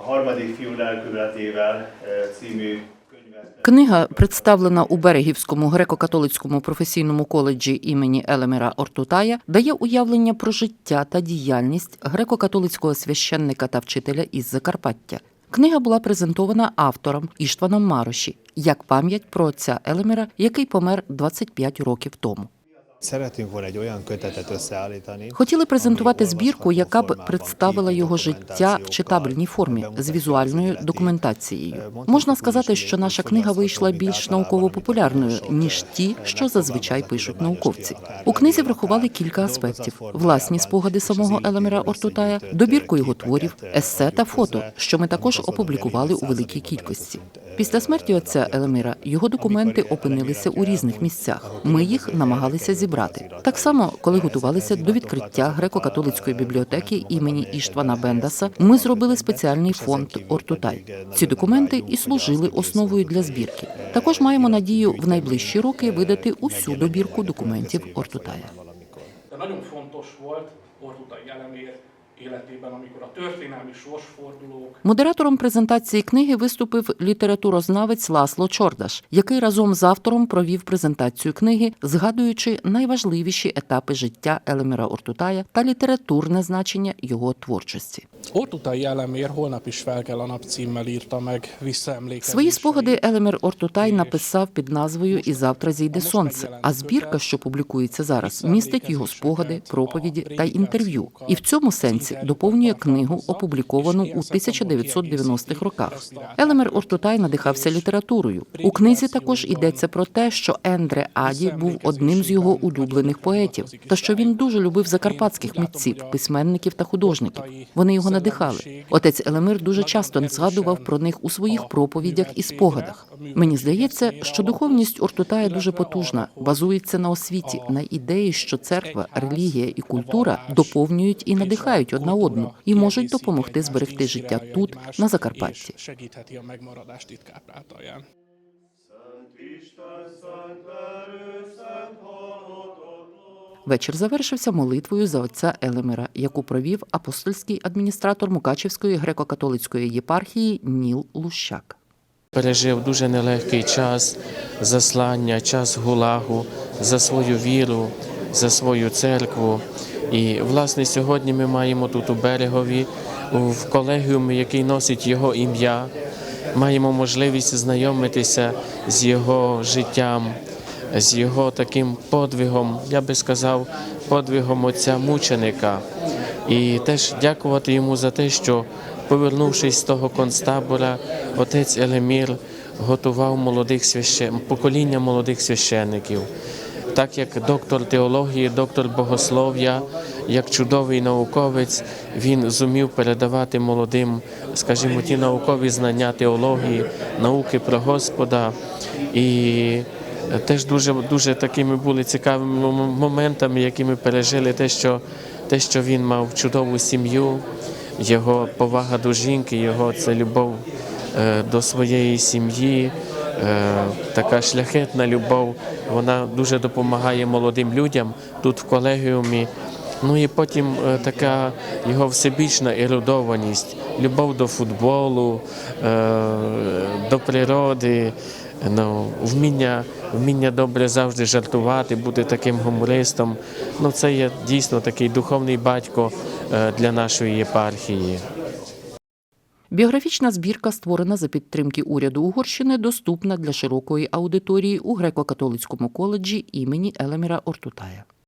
a harmadik fiú lelkületével eh, című. Книга представлена у Берегівському греко-католицькому професійному коледжі імені Елемера Ортутая, дає уявлення про життя та діяльність греко-католицького священника та вчителя із Закарпаття. Книга була презентована автором Іштваном Мароші як пам'ять про отця Елемера, який помер 25 років тому. Szeretünk volna egy olyan kötetet összeállítani. Хотіли презентувати збірку, яка б представила його життя в читабельній формі з візуальною документацією. Можна сказати, що наша книга вийшла більш науково-популярною ніж ті, що зазвичай пишуть науковці. У книзі врахували кілька аспектів: власні спогади самого Елемера Ортутая, добірку його творів, есе та фото, що ми також опублікували у великій кількості. Після смерті отця Елемира його документи опинилися у різних місцях. Ми їх намагалися зібрати. Так само, коли готувалися до відкриття греко-католицької бібліотеки імені Іштвана Бендаса, ми зробили спеціальний фонд Ортутай. Ці документи і служили основою для збірки. Також маємо надію в найближчі роки видати усю добірку документів Ортутая. Életében, amikor a történelmi sorsfordulók Модератором презентації книги виступив літературознавець Ласло Чордаш, який разом з автором провів презентацію книги, згадуючи найважливіші етапи життя Елемера Ортутая та літературне значення його творчості. Ortutai Elemér holnap is fel kell a nap címmel írta meg visszaemlékezéseit. Свої спогади Елемер Ортутай написав під назвою І завтра зійде сонце. А збірка, що публікується зараз, містить його спогади, проповіді та інтерв'ю. І в цьому сенсі доповнює книгу, опубліковану у 1990-х роках. Елемер Ортутай надихався літературою. У книзі також йдеться про те, що Ендре Аді був одним з його улюблених поетів, та що він дуже любив закарпатських митців, письменників та художників. Вони його надихали. Отець Елемир дуже часто згадував про них у своїх проповідях і спогадах. Мені здається, що духовність Ортутая дуже потужна, базується на освіті, на ідеї, що церква, релігія і культура доповнюють і надихають одна одну і можуть допомогти зберегти життя тут, на Закарпатті. És Вечір завершився молитвою за отця Елемера, яку провів апостольський адміністратор Мукачівської греко-католицької єпархії Ніл Лущак. Пережив дуже нелегкий час заслання, час гулагу за свою віру, за свою церкву. І, власне, сьогодні ми маємо тут у берегові, в колегіумі, який носить його ім'я, маємо можливість знайомитися з його життям, з його таким подвигом, я би сказав, подвигом отця мученика. І теж дякувати йому за те, що, повернувшись з того концтабора, отець Елемір готував молодих священ... покоління молодих священників. Так як доктор теології, доктор богослов'я, як чудовий науковець, він зумів передавати молодим, скажімо, ті наукові знання теології, науки про Господа. І теж дуже, дуже такими були цікавими моментами, які ми пережили, те, що, те, що він мав чудову сім'ю, його повага до жінки, його це любов е, до своєї сім'ї, е, така шляхетна любов. Вона дуже допомагає молодим людям тут в колегіумі. Ну і потім е, така його всебічна ерудованість, любов до футболу, до природи, ну, вміння, вміння добре завжди жартувати, бути таким гумористом. Ну, це є дійсно такий духовний батько е, для нашої єпархії. Біографічна збірка, створена за підтримки уряду Угорщини, доступна для широкої аудиторії у греко-католицькому коледжі імені Елеміра Ортутая.